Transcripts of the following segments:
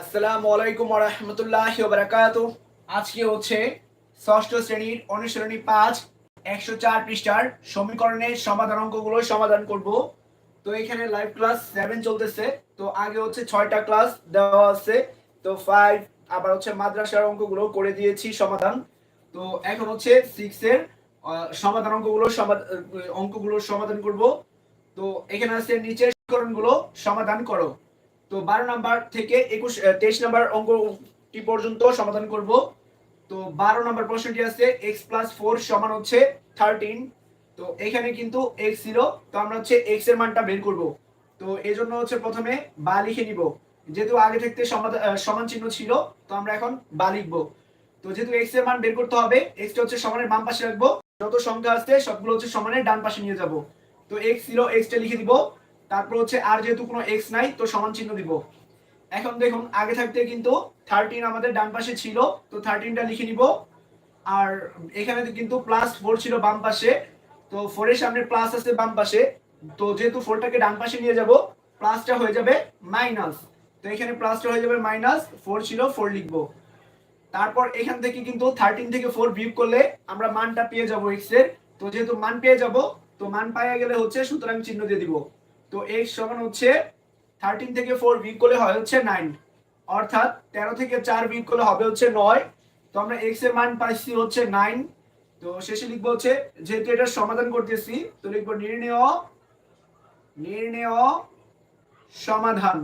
আসসালামু আলাইকুম রহমতুল্লাহ বারাকাত আজকে হচ্ছে ষষ্ঠ শ্রেণির অনুসরণী পাঁচ একশো চার পৃষ্ঠার সমীকরণের সমাধান অঙ্কগুলো সমাধান করব। তো এখানে লাইভ ক্লাস সেভেন চলতেছে। তো আগে হচ্ছে ছয়টা ক্লাস দেওয়া আছে। তো ফাইভ আবার হচ্ছে মাদ্রাসার অঙ্কগুলো করে দিয়েছি সমাধান। তো এখন হচ্ছে সিক্স এর আহ, সমাধান অঙ্কগুলো অঙ্কগুলো সমাধান করব। তো এখানে আছে নিচের সমীকরণগুলো সমাধান করো। তো বারো নাম্বার থেকে একুশ তেইশ নাম্বার অঙ্কটি পর্যন্ত সমাধান করব। তো বারো নাম্বার প্রশ্নটি আছে এক্স প্লাস ফোর সমান হচ্ছে থার্টিন তো এখানে কিন্তু এক্স ছিল, তো আমরা হচ্ছে এক্সের মানটা বের করব। তো এই জন্য হচ্ছে প্রথমে বা লিখে নিব। যেহেতু আগে থাকতে সমান চিহ্ন ছিল, তো আমরা এখন বা লিখব। তো যেহেতু এক্সের মান বের করতে হবে এক্স টা হচ্ছে সমানের বাম পাশে রাখব। যত সংখ্যা আছে সবগুলো হচ্ছে সমানের ডান পাশে নিয়ে যাব। তো এক্স ছিল এক্স টা লিখে দিব। তারপর হচ্ছে আর যেহেতু কোনো এক্স নাই, তো সমান চিহ্ন দিব। এখন দেখুন, আগে থাকতে কিন্তু থার্টিন আমাদের ডান পাশে ছিল, তো থার্টিনটা লিখে নিব। আর এখানে কিন্তু প্লাস ফোর ছিল বাম পাশে, তো ফোরের সামনে প্লাস আছে বাম পাশে। তো যেহেতু ফোরটাকে ডান পাশে নিয়ে যাব প্লাসটা হয়ে যাবে মাইনাস তো এখানে প্লাসটা হয়ে যাবে মাইনাস ফোর ছিল ফোর লিখব। তারপর এখান থেকে কিন্তু থার্টিন থেকে ফোর বিয়োগ করলে আমরা মানটা পেয়ে যাব এক্সের। তো যেহেতু মান পেয়ে যাব, তো মান পাওয়া গেলে হচ্ছে সুতরাং চিহ্ন দিয়ে দিব। তো এক্স সমান হচ্ছে থার্টিন থেকে ফোর বিয়োগ করলে হয় হচ্ছে নাইন অর্থাৎ তেরো থেকে চার বিয়োগ করলে হবে হচ্ছে নয়। তো আমরা এক্সের মান পাইছি হচ্ছে নাইন তো শেষে লিখব হচ্ছে, যেহেতু এটা সমাধান করতেছি, তো লিখব নির্ণয় নির্ণয় সমাধান।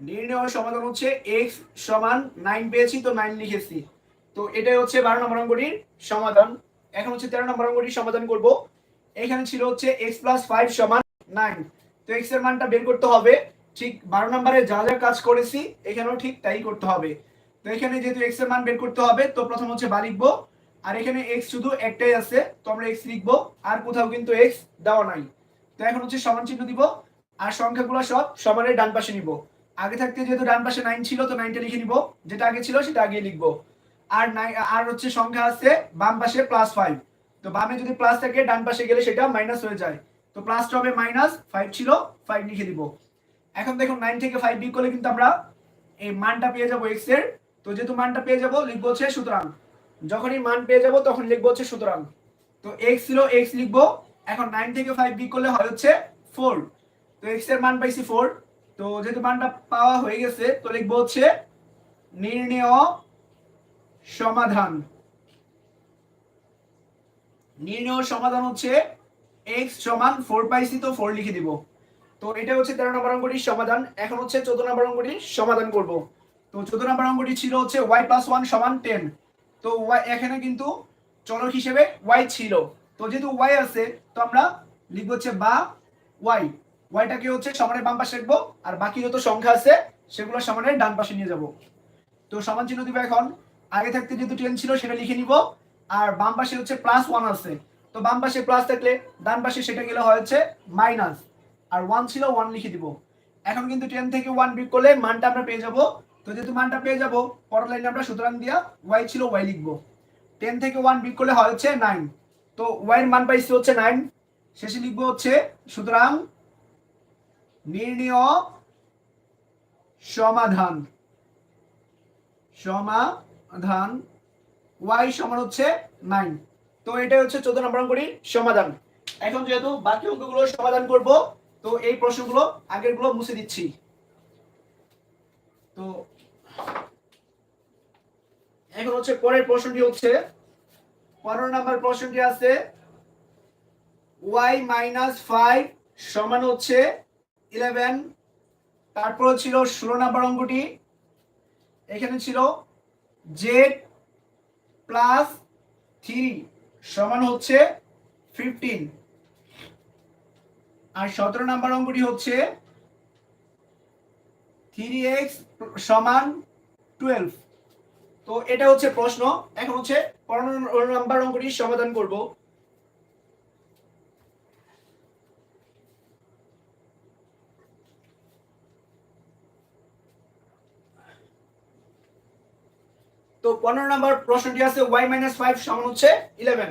নির্ণয় সমাধান হচ্ছে এক্স সমান নাইন পেয়েছি, তো নাইন লিখেছি। তো এটাই হচ্ছে বারো নম্বর অঙ্কটির সমাধান। এখন হচ্ছে তেরো নম্বর অঙ্কটির সমাধান করব। এখানে ছিল হচ্ছে এক্স প্লাস ফাইভ সমান নাইন তো এক্সের মানটা বের করতে হবে। ঠিক বারো নম্বরে যা যা কাজ করেছি, এখানেও ঠিক তাই করতে হবে। তো এখানে যেহেতু এক্সের মান বের করতে হবে, তো প্রথম হচ্ছে বা লিখব। আর এখানে এক্স শুধু একটাই আছে, তো আমরা এক্স লিখব। আর কোথাও কিন্তু এক্স দেওয়া নাই। তো এখন হচ্ছে সমান চিহ্ন দিব। আর সংখ্যাগুলো সব সমানের ডান পাশে নিব। আগে থাকতে যেহেতু ডান পাশে নাইন ছিল, তো নাইনটা লিখে নিব। যেটা আগে ছিল, সেটা আগে লিখব। আর নাই আর হচ্ছে সংখ্যা আছে বাম পাশে প্লাস ফাইভ তো বামে যদি প্লাস থাকে, ডান পাশে গেলে সেটা মাইনাস হয়ে যায়। তো প্লাসটা হবে মাইনাস ফাইভ ছিল ফাইভ লিখে দিব। এখন দেখুন নাইন থেকে ফাইভ বিয়োগ করলে কিন্তু আমরা এই মানটা পেয়ে যাব এক্সের। তো যেহেতু মানটা পেয়ে যাব, লিখব হচ্ছে সুতরাং। যখনই মান পেয়ে যাব, তখন লিখব হচ্ছে সুতরাং। তো এক্স ছিল এক্স লিখব। এখন নাইন থেকে ফাইভ বিয়োগ করলে হয় হচ্ছে ফোর তো এক্সের মান পাইছি ফোর তো যেহেতু মানটা পাওয়া হয়ে গেছে, তো লিখব হচ্ছে নির্ণয় সমাধান। নির্ণয় সমাধান হচ্ছে এক্স সমান ফোর পাইছি তো ফোর লিখে দিব। তো এটা হচ্ছে তেরো নম্বর অঙ্কটির সমাধান। এখন হচ্ছে চোদ্দ নম্বর অঙ্কটির সমাধান করব। তো চোদ্দ নম্বর অঙ্কটি ছিল হচ্ছে ওয়াই প্লাস ওয়ান সমান টেন তো ওয়াই এখানে কিন্তু চলক হিসেবে ওয়াই ছিল। তো যেহেতু ওয়াই আছে, তো আমরা লিখব হচ্ছে বা ওয়াই ওয়াইটাকে হচ্ছে সমানের বাম পাশে রাখব, আর বাকি যত সংখ্যা আছে, সেগুলো সমানের ডান পাশে নিয়ে যাব। তো সমান চিহ্ন দিব এখন। আগে থাকতে যেহেতু টেন ছিল, সেটা লিখে নিব। আর বাম পাশে হচ্ছে প্লাস ওয়ান আছে। তো বাম পাশে প্লাস থাকলে ডান পাশে সেটা গেলে হয় হচ্ছে মাইনাস আর ওয়ান ছিল ওয়ান লিখে দিব। এখন কিন্তু টেন থেকে ওয়ান বিয়োগ করলে মানটা আমরা পেয়ে যাব। তো যেহেতু মানটা পেয়ে যাব, পরের লাইনে আমরা সুতরাং দিয়া ওয়াই ছিল ওয়াই লিখব। টেন থেকে ওয়ান বিয়োগ করলে হয় হচ্ছে নাইন তো ওয়াই এর মান পাইছি হচ্ছে নাইন শেষে লিখব হচ্ছে সুতরাং নির্ণয় সমাধান। সমাধান ওয়াই সমান হচ্ছে নাইন তো এটাই হচ্ছে চোদ্দ নম্বর অঙ্কটির সমাধান। এখন যেহেতু বাকি অঙ্কগুলো সমাধান করব, তো এই প্রশ্নগুলো আগেরগুলো মুছে দিচ্ছি। তো এখন হচ্ছে পরের প্রশ্নটি হচ্ছে, পনেরো নম্বর প্রশ্নটি আছে ওয়াই মাইনাস ফাইভ সমান হচ্ছে ইলেভেন তারপর ছিল ষোলো নম্বর অঙ্কটি। এখানে ছিল জেড প্লাস থ্রি সমান হচ্ছে ফিফটিন। আর সতেরো নম্বর অঙ্কটি হচ্ছে থ্রি এক্স সমান টুয়েলভ। তো এটা হচ্ছে প্রশ্ন। এখন হচ্ছে পনেরো নম্বর অঙ্কটি সমাধান করব। তো পনেরো নম্বর প্রশ্নটি আছে ওয়াই মাইনাস ফাইভ সমান হচ্ছে ইলেভেন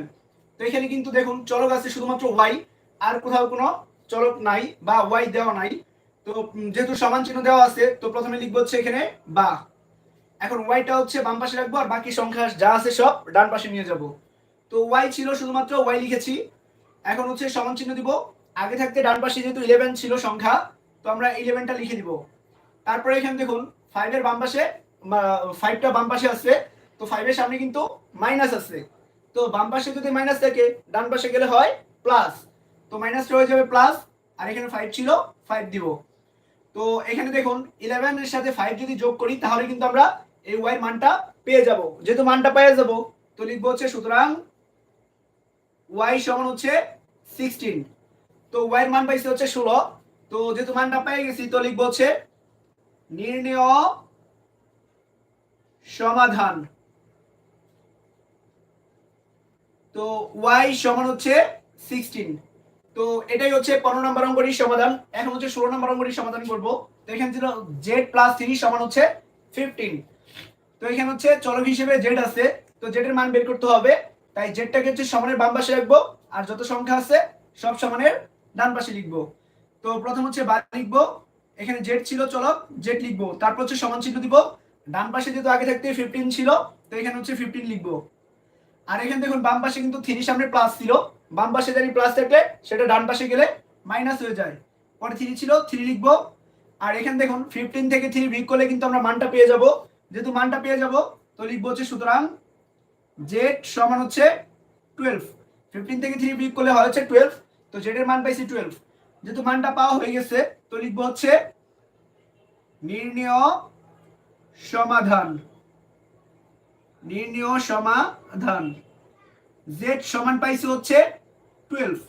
তো এখানে কিন্তু দেখুন, চলক আছে শুধুমাত্র ওয়াই আর কোথাও কোনো চলক নাই বা ওয়াই দেওয়া নাই। তো যেহেতু সমান চিহ্ন দেওয়া আছে, তো প্রথমে লিখব হচ্ছে এখানে বা। এখন ওয়াইটা হচ্ছে বাম পাশে রাখব, আর বাকি সংখ্যা যা আছে সব ডান পাশে নিয়ে যাব। তো ওয়াই ছিল শুধুমাত্র ওয়াই লিখেছি। এখন হচ্ছে সমান চিহ্ন দিব। আগে থাকতে ডান পাশে যেহেতু ইলেভেন ছিল সংখ্যা, তো আমরা ইলেভেনটা লিখে দিব। তারপরে এখানে দেখুন ফাইভের বাম পাশে ফাইভটা বাম পাশে আছে, তো ফাইভের সামনে কিন্তু মাইনাস আছে। তো বাম পাশে যদি মাইনাস থাকে, ডান পাশে গেলে হয় প্লাস তো মাইনাসটা হয়ে যাবে প্লাস আর এখানে ফাইভ ছিল ফাইভ দিব। তো এখানে দেখুন ইলেভেন এর সাথে ফাইভ যদি যোগ করি, তাহলে কিন্তু আমরা এই ওয়াই মানটা পেয়ে যাব। যেহেতু মানটা পেয়ে যাব, তো লিখব হচ্ছে সুতরাং ওয়াই সমান হচ্ছে সিক্সটিন তো ওয়াই মান পাইছে হচ্ছে ষোলো। তো যেহেতু মানটা পেয়ে গেছি, তো লিখব হচ্ছে নির্ণয় সমাধান। তো ওয়াই সমান হচ্ছে সিক্সটিন তো এটাই হচ্ছে পনেরো নম্বর অঙ্কটির সমাধান। এখন হচ্ছে ষোলো নম্বর অঙ্কটির সমাধান করব। তো এখানে ছিল জেড প্লাস থ্রি সমান হচ্ছে ফিফটিন তো এখানে হচ্ছে চলক হিসেবে জেড আছে। তো জেডের মান বের করতে হবে। তাই জেডটাকে হচ্ছে সমানের বাম পাশে রাখব। আর যত সংখ্যা আছে, সব সমানের ডান পাশে লিখব। তো প্রথম হচ্ছে বার লিখব। এখানে জেড ছিল চলক জেড লিখব। তারপর হচ্ছে সমান চিহ্ন দিব। ডান পাশে যেহেতু আগে থাকতে ফিফটিন ছিল, তো এখানে হচ্ছে ফিফটিন লিখব। আর এখানে দেখুন, বাম পাশে কিন্তু থ্রি সামনে প্লাস ছিল। বাম পাশে জানি প্লাস থাকলে, সেটা ডান পাশে গেলে মাইনাস হয়ে যায়। পরে থ্রি ছিল থ্রি লিখব। আর এখানে দেখুন ফিফটিন থেকে থ্রি বিক করলে কিন্তু আমরা মানটা পেয়ে যাব। যেহেতু মানটা পেয়ে যাব, তো লিখব হচ্ছে সুতরাং জেড সমান হচ্ছে টুয়েলভ ফিফটিন থেকে থ্রি বিক করলে হয় হচ্ছে টুয়েলভ তো জেডের মান পাইছি টুয়েলভ যেহেতু মানটা পাওয়া হয়ে গেছে, তো লিখব হচ্ছে নির্ণয় সমাধান। নির্ণয় সমাধান। জেড সমান পাইছি হচ্ছে টুয়েলভ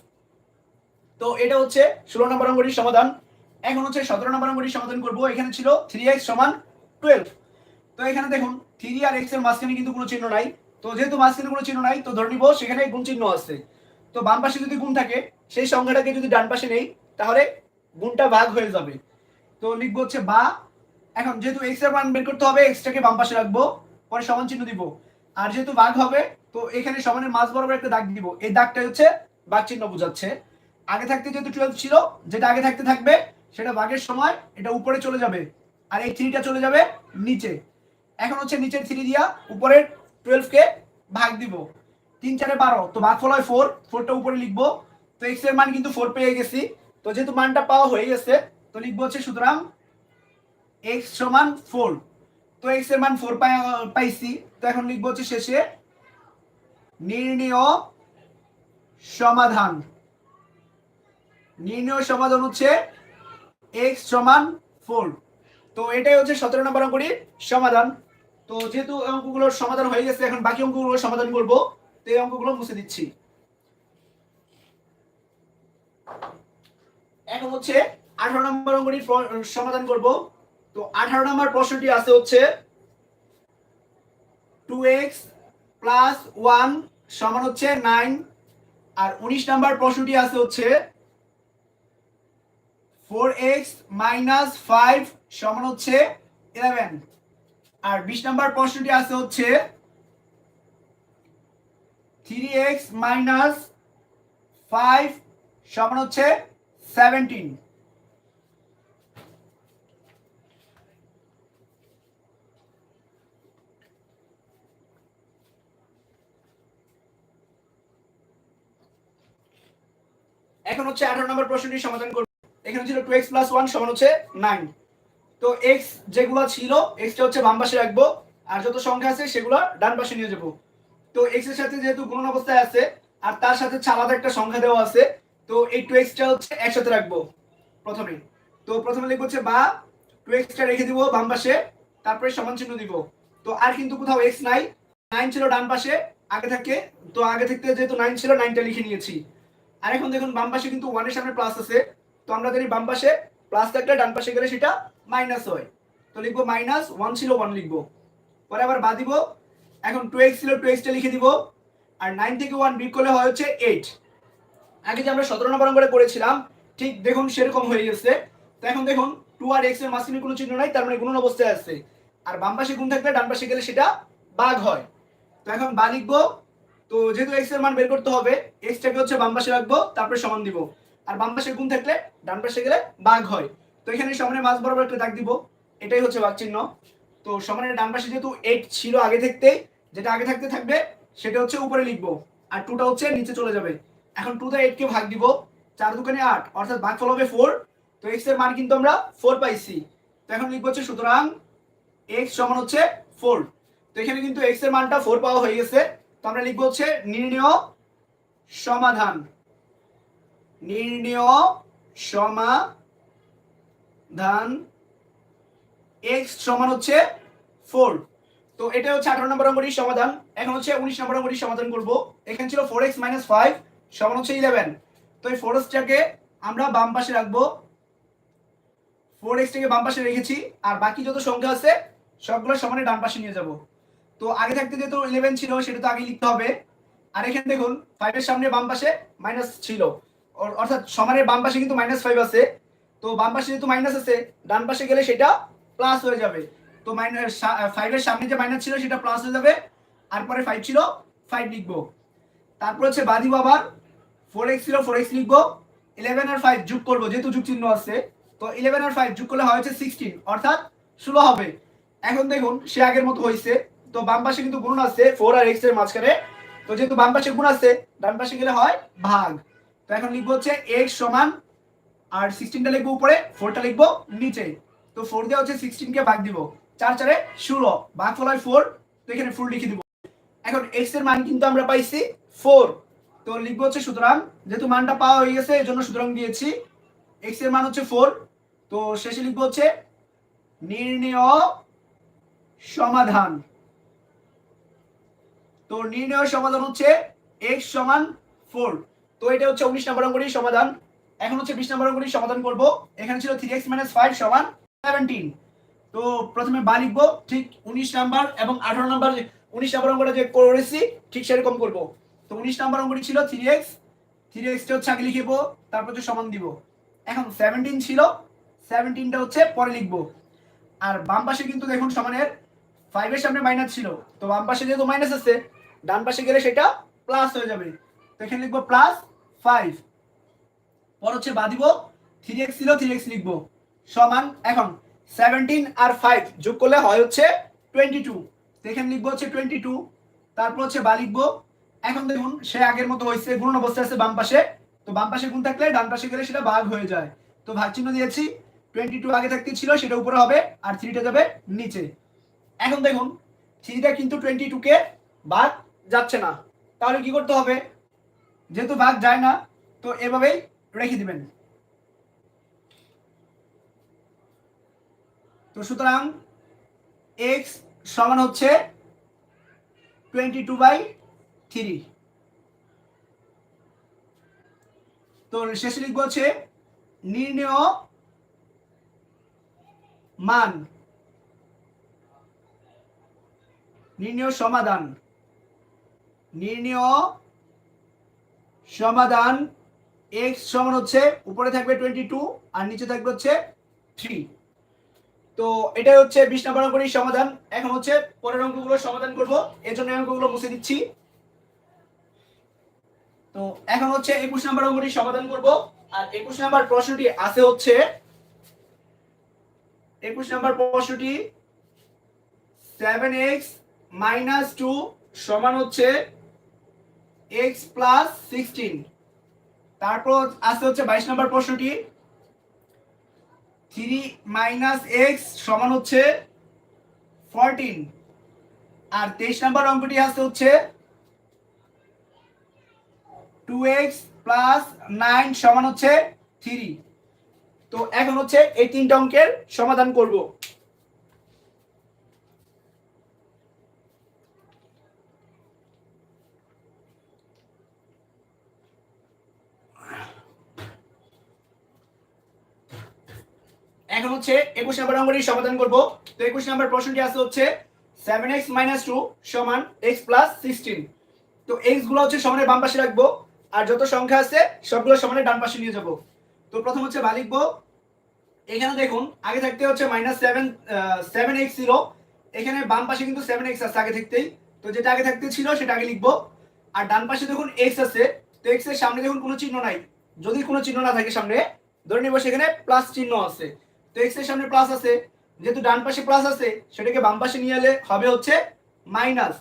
তো এটা হচ্ছে ষোলো নম্বর অঙ্গটির সমাধান। এখন হচ্ছে সতেরো নম্বর অঙ্গটির সমাধান করব। এখানে ছিল থ্রি এক্স সমান টুয়েলভ তো এখানে দেখুন থ্রি আর এক্সের মাঝখানে কিন্তু কোনো চিহ্ন নাই। তো যেহেতু মাঝখানে কোনো চিহ্ন নাই, তো ধরে নিব সেখানে গুণ চিহ্ন আছে। তো বাম পাশে যদি গুণ থাকে, সেই সংখ্যাটাকে যদি ডান পাশে নেই, তাহলে গুণটা ভাগ হয়ে যাবে। তো লিখব হচ্ছে বা এখন যেহেতু এক্সের মান বের করতে হবে এক্সটাকে বাম পাশে রাখব, পরে সমান চিহ্ন দিব। আর যেহেতু ভাগ হবে, তো এখানে সমানের মাঝ বরাবর একটা দাগ দিব। এই দাগটা হচ্ছে ভাগ চিহ্ন বোঝাচ্ছে। আগে থাকতে যেহেতু টুয়েলভ ছিল, যেটা আগে থাকতে থাকবে, সেটা বাঘের সময় এটা উপরে চলে যাবে। আর এই থ্রিটা চলে যাবে নিচে। এখন হচ্ছে নিচের থ্রি দিয়া উপরের টুয়েলভকে ভাগ দিব। তিন, চারে বারো, তো ভাগফল হয় ফোর ফোরটা উপরে লিখব। তো এক্সের মান কিন্তু ফোর পেয়ে গেছি। তো যেহেতু মানটা পাওয়া হয়ে গেছে, তো লিখব হচ্ছে সুতরাং এক্স সমান ফোর তো এক্সের মান ফোর পাইছি। তো এখন লিখব হচ্ছে শেষে নির্ণয় সমাধান। নির্ণয় সমাধান হচ্ছে এক্স সমান ফোর তো এটাই হচ্ছে সতেরো নম্বর অঙ্কটির সমাধান। তো যেহেতু অঙ্কগুলোর সমাধান হয়ে গেছে, এখন বাকি অঙ্কগুলোর সমাধান করব। তো এই অঙ্কগুলো মুছে দিচ্ছি। এখন হচ্ছে আঠারো নম্বর অঙ্কটির প্র- সমাধান করব। তো আঠারো নম্বর প্রশ্নটি আছে হচ্ছে টু এক্স প্লাস ওয়ান সমান হচ্ছে নাইন আর উনিশ নাম্বার প্রশ্নটি আছে হচ্ছে ফোর এক্স মাইনাস ফাইভ সমান হচ্ছে ইলেভেন আর বিশ নাম্বার প্রশ্নটি আছে হচ্ছে থ্রি এক্স মাইনাস ফাইভ সমান হচ্ছে সেভেন্টিন এখন হচ্ছে আঠারো নম্বর প্রশ্নটি সমাধান করব। এখানে ছিল টু এক্স প্লাস ওয়ান সমান হচ্ছে নাইন তো এক্স যেগুলো ছিল এক্সটা হচ্ছে বাম পাশে রাখব, আর যত সংখ্যা আছে সেগুলো ডান পাশে নিয়ে যাব। তো এক্সের সাথে যেহেতু গুণন অবস্থায় আছে, আর তার সাথে আলাদা একটা সংখ্যা দেওয়া আছে, তো এই টু এক্সটা হচ্ছে একসাথে রাখব প্রথমে। তো প্রথমে লিখব হচ্ছে বা টু এক্সটা রেখে দিব বাম পাশে, তারপরে সমান চিহ্ন দিব। তো আর কিন্তু কোথাও এক্স নাই নাইন ছিল ডান পাশে, আগে থাকে, তো আগে থেকে যেহেতু নাইন ছিল নাইনটা লিখে নিয়েছি। আর এখন দেখুন, বাম পাশে কিন্তু ওয়ানের সামনে প্লাস আছে। তো আমরা জানি বাম পাশে প্লাস থাকলে ডান পাশে গেলে সেটা মাইনাস হয়। তো লিখব মাইনাস ওয়ান ছিল ওয়ান লিখব। পরে আবার বাদ দিব। এখন টু এক্স ছিল টু এক্সটা লিখে দিব। আর নাইন থেকে ওয়ান বিক করলে হয় হচ্ছে এইট আগে যে আমরা সতেরো নম্বর করে করেছিলাম, ঠিক দেখুন সেরকম হয়ে গেছে। তো এখন দেখুন টু আর এক্সের মাঝখানে কোনো চিহ্ন নাই, তার মানে গুণন অবস্থায় আছে। আর বাম পাশে গুণ থাকলে ডান পাশে গেলে সেটা বাঘ হয়। তো এখন বা লিখব। তো যেহেতু এক্সের মান বের করতে হবে এক্সটাকে হচ্ছে বাম পাশে রাখব, তারপরে সমান দিব। আর বাম পাশে গুণ থাকলে ডান পাশে গেলে বাঘ হয়। তো এখানে সমানের মাঝ বরাবর একটা দাগ দিব, এটাই হচ্ছে ভাগ চিহ্ন। তো সমানের ডান পাশে যেহেতু এইট ছিল আগে থাকতে, যেটা আগে থাকতে থাকবে, সেটা হচ্ছে উপরে লিখব। আর টুটা হচ্ছে নিচে চলে যাবে। এখন টু দা এইট কে ভাগ দিব, চার দোকানে আট, অর্থাৎ ভাগফল হবে ফোর তো এক্সের মান কিন্তু আমরা ফোর পাইছি। তো এখন লিখব হচ্ছে সুতরাং এক্স সমান হচ্ছে ফোর তো এখানে কিন্তু এক্সের মানটা ফোর পাওয়া হয়ে গেছে। তো আমরা লিখব হচ্ছে নির্ণয় সমাধান। নির্ণয় সমাধান। এক্স সমান হচ্ছে ফোর তো এটা হচ্ছে আঠারো নম্বর অঙ্গটির সমাধান। এখন হচ্ছে উনিশ নম্বর অঙ্গটির সমাধান করব। এখানে ছিল ফোর এক্স মাইনাস ফাইভ সমান হচ্ছে ইলেভেন তো এই ফোর এক্সটাকে আমরা বাম পাশে রাখব। ফোর এক্সটাকে বাম পাশে রেখেছি। আর বাকি যত সংখ্যা আছে, সবগুলো সমানে ডান পাশে নিয়ে যাব। তো আগে থাকতে যেহেতু ইলেভেন ছিল, সেটা তো আগে লিখতে হবে। আর এখানে দেখুন ফাইভের সামনে বাম পাশে মাইনাস ছিল। অর্থাৎ সমানের বাম পাশে কিন্তু মাইনাস ফাইভ আছে। তো বাম পাশে যেহেতু মাইনাস আছে, ডান পাশে গেলে সেটা প্লাস হয়ে যাবে। তো মাইনাস ফাইভের সামনে যে মাইনাস ছিল, সেটা প্লাস হয়ে যাবে। আর পরে ফাইভ ছিল ফাইভ লিখব। তারপর হচ্ছে বাদিব আবার। ফোর এক্স ছিল ফোর এক্স লিখব। ইলেভেন আর ফাইভ যোগ করব, যেহেতু যোগ চিহ্ন আছে। তো ইলেভেন আর ফাইভ যোগ করলে হয় হচ্ছে সিক্সটিন অর্থাৎ ষোলো হবে। এখন দেখুন, সে আগের মতো হয়েছে তো বাম পাশে কিন্তু গুণ আছে ফোর আর এক্সের মাঝখানে। তো যেহেতু বাম পাশে গুণ আছে, ডান পাশে গেলে হয় ভাগ। তো এখন লিখব হচ্ছে এক্স সমান আর সিক্সটিনটা লিখব উপরে ফোরটা লিখব নিচে। তো ফোর দিয়ে হচ্ছে সিক্সটিনকে ভাগ দিব। চার চারে ষোলো, ভাগ ফল হয় ফোর তো এখানে ফুল লিখে দিব। এখন এক্সের মান কিন্তু আমরা পাইছি ফোর তো লিখব হচ্ছে সুতরাং, যেহেতু মানটা পাওয়া হয়ে গেছে এই জন্য সুতরাং দিয়েছি। এক্সের মান হচ্ছে ফোর তো শেষে লিখব হচ্ছে নির্ণয় সমাধান। তো নির্ণয় সমাধান হচ্ছে এক্স সমান ফোর তো এটা হচ্ছে উনিশ নম্বর অঙ্কটির সমাধান। এখন হচ্ছে বিশ নম্বর অঙ্কটির সমাধান করব। এখানে ছিল থ্রি এক্স মাইনাস ফাইভ সমান সেভেন্টিন তো প্রথমে বা লিখব, ঠিক উনিশ নাম্বার এবং আঠারো নাম্বার উনিশ নাম্বার অঙ্কটা যে করেছি, ঠিক সেরকম করব। তো উনিশ নাম্বার অঙ্কটি ছিল থ্রি এক্স থ্রি এক্সটা হচ্ছে আগে লিখব তারপর হচ্ছে সমান দিব। এখন সেভেন্টিন ছিল সেভেন্টিনটা হচ্ছে পরে লিখব। আর বাম পাশে কিন্তু দেখুন সমানের ফাইভের সামনে মাইনাস ছিল। তো বাম পাশে যেহেতু মাইনাস আছে ডান পাশে গেলে সেটা প্লাস হয়ে যাবে। এখানে লিখব প্লাস ফাইভ পর হচ্ছে বাদিব থ্রি এক্স ছিল থ্রি এক্স লিখব। সমান এখন সেভেন্টিন আর ফাইভ যোগ করলে হয় হচ্ছে টোয়েন্টি টু এখানে লিখব হচ্ছে টোয়েন্টি টু তারপর হচ্ছে বা লিখব। এখন দেখুন, সে আগের মতো হয়েছে গুণ অবস্থায় আছে বাম পাশে। তো বাম পাশে গুণ থাকলে? ডান পাশে গেলে সেটা ভাগ হয়ে যায়। তো ভাগ চিহ্ন দিয়েছি টোয়েন্টি টু আগে থাকতে ছিল, সেটা উপরে হবে, আর থ্রিটা যাবে নিচে। এখন দেখুন থ্রিটা কিন্তু টোয়েন্টি টুকে ভাগ যাচ্ছে না। তাহলে কি করতে হবে? যেহেতু ভাগ যায় না, তো এভাবেই রেখে দিবেন। তো সুতরাং এক্স সমান হচ্ছে টোয়েন্টি টু বাই থ্রি তো শেষে লিখব হচ্ছে নির্ণয় মান। নির্ণয় সমাধান। নির্ণয় সমাধান এক্স সমান হচ্ছে, উপরে থাকবে টোয়েন্টি টু আর নিচে থাকবে হচ্ছে থ্রি তো এটাই হচ্ছে বিশ নম্বর অঙ্কটির সমাধান। এখন হচ্ছে পরের অঙ্কগুলো সমাধান করব। এর জন্য অঙ্কগুলো মুছে দিচ্ছি। তো এখন হচ্ছে একুশ নম্বর অঙ্কটির সমাধান করব। আর একুশ নম্বর প্রশ্নটি আছে হচ্ছে, একুশ নম্বর প্রশ্নটি সেভেন এক্স মাইনাস টু সমান হচ্ছে এক্স প্লাস সিক্সটিন তারপর আছে হচ্ছে বাইশ নম্বর প্রশ্নটি। থ্রি মাইনাস এক্স সমান হচ্ছে ফোরটিন আর তেইশ নম্বর অঙ্কটি আসতে হচ্ছে টু এক্স প্লাস নাইন সমান হচ্ছে থ্রি তো এখন হচ্ছে এই তিনটা অঙ্কের সমাধান করব। এখন হচ্ছে একুশ নম্বর অঙ্কটির সমাধান করব। তো একুশ নম্বর প্রশ্নটি আছে হচ্ছে সেভেন এক্স মাইনাস টু সমান এক্স প্লাস সিক্সটিন তো এক্সগুলো হচ্ছে সমানের বাম পাশে রাখব, আর যত সংখ্যা আছে সবগুলো সমানের ডান পাশে নিয়ে যাব। তো প্রথম হচ্ছে বা লিখব। এখানে দেখুন, আগে থাকতে হচ্ছে মাইনাস সেভেন সেভেন এক্স ছিল এখানে বাম পাশে কিন্তু সেভেন এক্স আছে আগে থাকতেই। তো যেটা আগে থাকতে ছিল সেটা আগে লিখব। আর ডান পাশে দেখুন এক্স আছে। তো এক্সের সামনে দেখুন কোনো চিহ্ন নাই। যদি কোনো চিহ্ন না থাকে সামনে, ধরে নিব সেখানে প্লাস চিহ্ন আছে। তো এক্সের সামনে প্লাস আছে, যেহেতু ডান পাশে প্লাস আছে, সেটাকে বাম পাশে নিয়ে এলে হবে হচ্ছে মাইনাস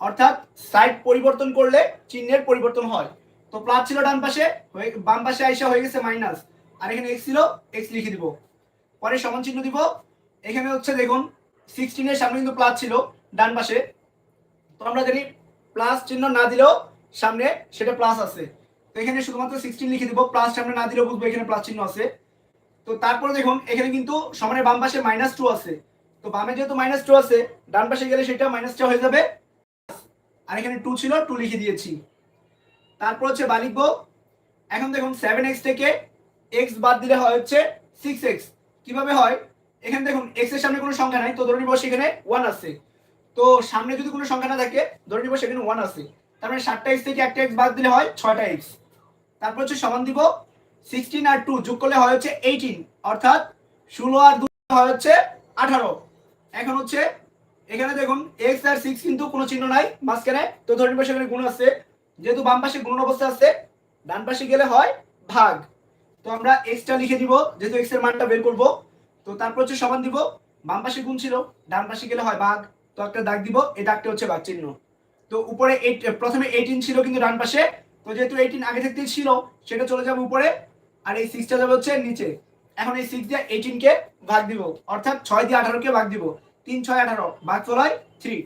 অর্থাৎ সাইড পরিবর্তন করলে চিহ্নের পরিবর্তন হয়। তো প্লাস ছিল ডান পাশে বাম পাশে আইসা হয়ে গেছে মাইনাস আর এখানে এক্স ছিল এক্স লিখে দিব। পরে সমান চিহ্ন দিব। এখানে হচ্ছে দেখুন সিক্সটিনের সামনে কিন্তু প্লাস ছিল ডান পাশে। তো আমরা জানি প্লাস চিহ্ন না দিলেও সামনে সেটা প্লাস আছে। তো এখানে শুধুমাত্র সিক্সটিন লিখে দিব প্লাস সামনে না দিলেও বুঝব এখানে প্লাস চিহ্ন আছে। তো তারপরে দেখুন, এখানে কিন্তু সমানের বাম পাশে মাইনাস টু আছে। তো বামে যেহেতু মাইনাস টু আছে, ডান পাশে গেলে সেটা মাইনাসটা হয়ে যাবে। আর এখানে টু ছিল টু লিখে দিয়েছি। তারপর হচ্ছে বা লিখব, এখন দেখুন সেভেন এক্স থেকে এক্স বাদ দিলে হয় হচ্ছে সিক্স এক্স কীভাবে হয়? এখানে দেখুন এক্সের সামনে কোনো সংখ্যা নাই, তো ধরে নিব সেখানে ওয়ান আছে। তো সামনে যদি কোনো সংখ্যা না থাকে, ধরে নিব সেখানে ওয়ান আছে। তার মানে সাতটা এক্স থেকে একটা এক্স বাদ দিলে হয় ছয়টা এক্স তারপর হচ্ছে সমান দিব সিক্সটিন আর টু যোগ করলে হয় হচ্ছে এইটিন অর্থাৎ ষোলো আর দু হয় হচ্ছে আঠারো। এখন হচ্ছে এখানে দেখুন এক্স আর সিক্স কিন্তু কোনো চিহ্ন নাই, মাঝখানে তো ধরে নিব সেখানে গুণ আছে। যেহেতু বাম পাশে গুণ অবস্থা আছে, ডান পাশে গেলে হয় ভাগ। তো আমরা এক্সটা লিখে দিব, যেহেতু এক্সের মানটা বের করব, তো তারপর হচ্ছে সমান দিব, বাম পাশে গুণ ছিল, ডান পাশে গেলে হয় ভাগ, তো একটা দাগ দিব এই দাগটা হচ্ছে ভাগ চিহ্ন। তো উপরে প্রথমে এইটিন ছিল কিন্তু ডান পাশে, তো যেহেতু এইটিন আগে থেকেই ছিল, সেটা চলে যাবে উপরে আর এই সিক্সটা যাবে হচ্ছে নিচে। এখন এই সিক্স দিয়ে এইটিন কে ভাগ দিব। অর্থাৎ ছয় দিয়ে আঠারো কে ভাগ দিব। তিন, ছয়, আঠারো, ভাগ ফল হয়? থ্রি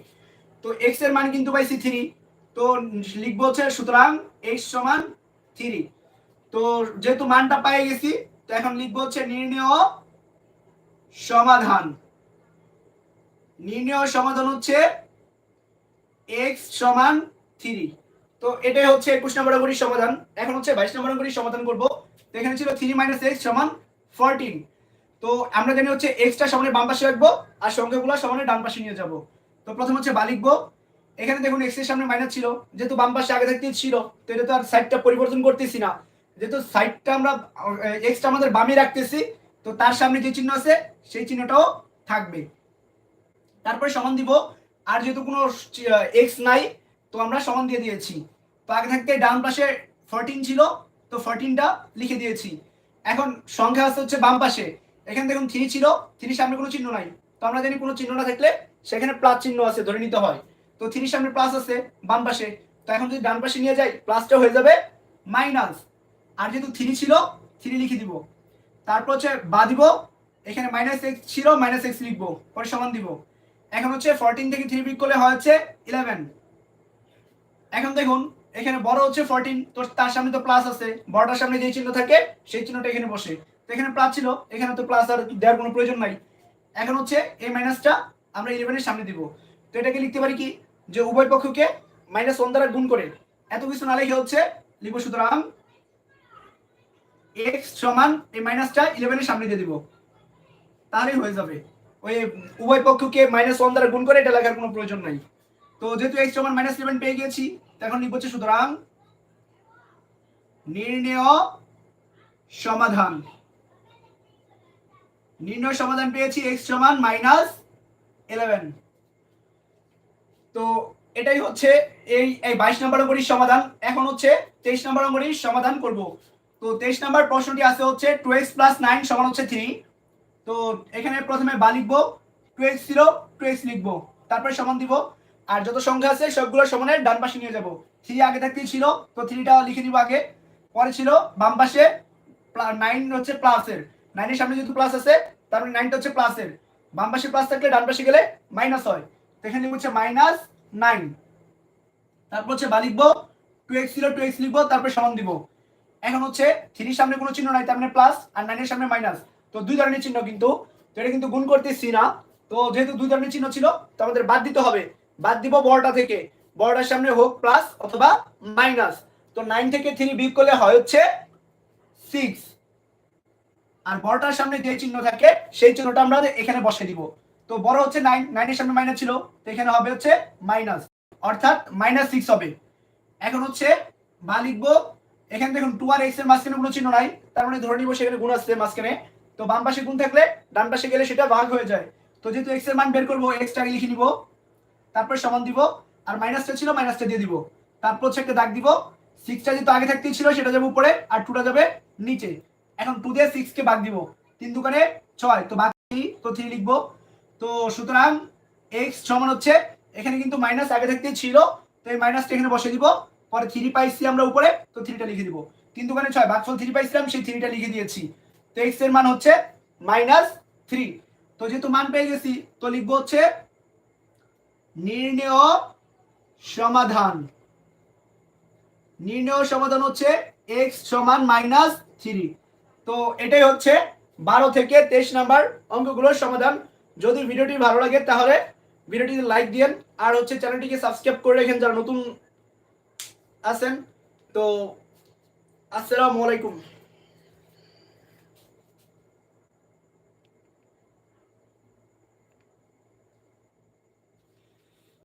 তো এক্সের মান কিন্তু পাইছি থ্রি তো লিখব হচ্ছে সুতরাং এক্স সমান থ্রি তো যেহেতু মানটা পাই গেছি, তো এখন লিখব হচ্ছে নির্ণয় সমাধান। নির্ণয় সমাধান হচ্ছে এক্স সমান থ্রি তো এটাই হচ্ছে একুশ নম্বর অঙ্গটির সমাধান। এখন হচ্ছে বাইশ নম্বর অঙ্গটির সমাধান করব। এখানে ছিল থ্রি মাইনাস এক্স সমান ফোরটিন তো আমরা জানি হচ্ছে এক্সটা সমানে বাম পাশে রাখব আর সংখ্যাগুলো সমানে ডান পাশে নিয়ে যাব। তো প্রথম হচ্ছে বা লিখব। এখানে দেখুন এক্সের সামনে মাইনাস ছিল, যেহেতু বাম পাশে আগে থাকতে ছিল, তো এটা তো আর সাইডটা পরিবর্তন করতেছি না। যেহেতু সাইডটা আমরা এক্সটা আমাদের বামে রাখতেছি, তো তার সামনে যে চিহ্ন আছে, সেই চিহ্নটাও থাকবে। তারপরে সমান দিব, আর যেহেতু কোনো এক্স নাই, তো আমরা সমান দিয়ে দিয়েছি। তো আগে থাকতে ডান পাশে ফোরটিন ছিল তো ফোরটিনটা লিখে দিয়েছি। এখন সংখ্যা আছে হচ্ছে বাম পাশে। এখানে দেখুন থ্রি ছিল থ্রির সামনে কোনো চিহ্ন নাই। তো আমরা জানি কোনো চিহ্ন না থাকলে সেখানে প্লাস চিহ্ন আছে, ধরে নিতে হয়। তো থ্রির সামনে প্লাস আছে, বাম পাশে। তো এখন যদি ডান পাশে নিয়ে যাই প্লাসটা হয়ে যাবে মাইনাস আর যেহেতু থ্রি ছিল থ্রি লিখে দিব। তারপর হচ্ছে বা দিব, এখানে মাইনাস এক্স ছিল মাইনাস এক্স লিখব, পরে সমান দিব। এখন হচ্ছে ফোরটিন থেকে থ্রি বিক করলে হয় হচ্ছে ইলেভেন এখন দেখুন এখানে বড় হচ্ছে ফোরটিন তো তার সামনে তো প্লাস আছে। বড়টার সামনে যে চিহ্ন থাকে, সেই চিহ্নটা এখানে বসে। তো এখানে প্লাস ছিল, এখানে তো প্লাস আর দেওয়ার কোনো প্রয়োজন নাই। এখন হচ্ছে এই মাইনাসটা আমরা ইলেভেনের সামনে দিব। তো এটাকে লিখতে পারি কি? যে উভয় পক্ষকে মাইনাস ওয়ান দ্বারা গুণ করে। এত কিছু না লিখে হচ্ছে লিখব সুতরাং এক্স সমান এই মাইনাসটা ইলেভেনের সামনে দিয়ে দিব। তাহলেই হয়ে যাবে। ওই উভয় পক্ষকে মাইনাস ওয়ান দ্বারা গুণ করে এটা লেখার কোনো প্রয়োজন নাই। তো যেহেতু এক্স সমান মাইনাস ইলেভেন পেয়ে গেছি এখন লিখব হচ্ছে সুতরাং নির্ণয় সমাধান। নির্ণয় সমাধান পেয়েছি এক্স সমান মাইনাস ইলেভেন তো এটাই হচ্ছে এই এই বাইশ নম্বর অঙ্গটির সমাধান। এখন হচ্ছে তেইশ নম্বর অঙ্গটির সমাধান করব। তো তেইশ নম্বর প্রশ্নটি আছে হচ্ছে টু এক্স প্লাস নাইন সমান হচ্ছে থ্রি তো এখানে প্রথমে বা লিখব টু এক্স ছিল টু এক্স লিখব। তারপরে সমান দিব। আর যত সংখ্যা আছে সবগুলো সমানের ডান পাশে নিয়ে যাব। থ্রি আগে থাকতেই ছিল, তো থ্রিটা লিখে দিব আগে। পরে ছিল বাম পাশে নাইন হচ্ছে প্লাসের নাইনের সামনে যেহেতু প্লাস আছে, তার মানে নাইনটা হচ্ছে প্লাসের বাম পাশে প্লাস থাকলে ডান পাশে গেলে মাইনাস হয়। তো এখানে হচ্ছে মাইনাস নাইন তারপর হচ্ছে বা লিখব টু এক্স ছিল টু এক্স লিখব, তারপরে সমান দিব। এখন হচ্ছে থ্রির সামনে কোনো চিহ্ন নাই, তার মানে প্লাস আর নাইনের সামনে মাইনাস তো দুই ধরনের চিহ্ন কিন্তু। তো এটা কিন্তু গুণ করতেছি না। তো যেহেতু দুই ধরনের চিহ্ন ছিল, তো আমাদের বাদ দিতে হবে। বাদ দিব বড়টা থেকে। বড়টার সামনে হোক প্লাস অথবা মাইনাস। তো নাইন থেকে থ্রি বিয়োগ করলে হয় হচ্ছে সিক্স। আর বড়টার সামনে যে চিহ্ন থাকে, সেই চিহ্নটা আমরা এখানে বসে দিব। তো বড় হচ্ছে নাইন, নাইনের সামনে মাইনাস ছিল, তো এখানে হবে হচ্ছে মাইনাস। অর্থাৎ মাইনাস সিক্স হবে। এখন হচ্ছে বা লিখব, এখানে দেখুন টু আর এক্সের মাঝখানে কোনো চিহ্ন নাই, তার মানে ধরে নিব সেখানে গুণ আসছে মাঝখানে। তো বাম পাশে গুণ থাকলে, ডান পাশে গেলে সেটা ভাগ হয়ে যায়। তো যেহেতু এক্সের মান বের করব এক্সটাকে লিখে নিব। তারপর সমান দিব, আর মাইনাসটা ছিল মাইনাসটা দিয়ে দিব। তারপর হচ্ছে একটা দাগ দিব সিক্সটা যেহেতু আগে থাকতেই ছিল, সেটা যাবে উপরে, আর টুটা যাবে নিচে। এখন টু দিয়ে সিক্স কে ভাগ দিব। তিন দোকানে ছয়, তো বাকি তো থ্রি লিখব। তো সুতরাং এক্স সমান হচ্ছে, এখানে কিন্তু মাইনাস আগে থাকতেই ছিল, তো এই মাইনাসটা এখানে বসে দিব। পরে থ্রি পাইছি আমরা উপরে, তো থ্রিটা লিখে দিব। তিন দোকানে ছয়, ভাগফল থ্রি পাইছিলাম, সেই থ্রিটা লিখে দিয়েছি। তো এক্সের মান হচ্ছে মাইনাস থ্রি তো যেহেতু মান পেয়ে গেছি, তো লিখব হচ্ছে নির্ণেয় সমাধান। নির্ণেয় সমাধান হচ্ছে এক্স সমান মাইনাস থ্রি তো এটাই হচ্ছে বারো থেকে তেইশ নাম্বার অঙ্কগুলোর সমাধান। যদি ভিডিওটি ভালো লাগে তাহলে ভিডিওটিতে লাইক দিয়েন। আর হচ্ছে চ্যানেলটিকে সাবস্ক্রাইব করে রাখেন যারা নতুন আছেন। তো আসসালামু আলাইকুম।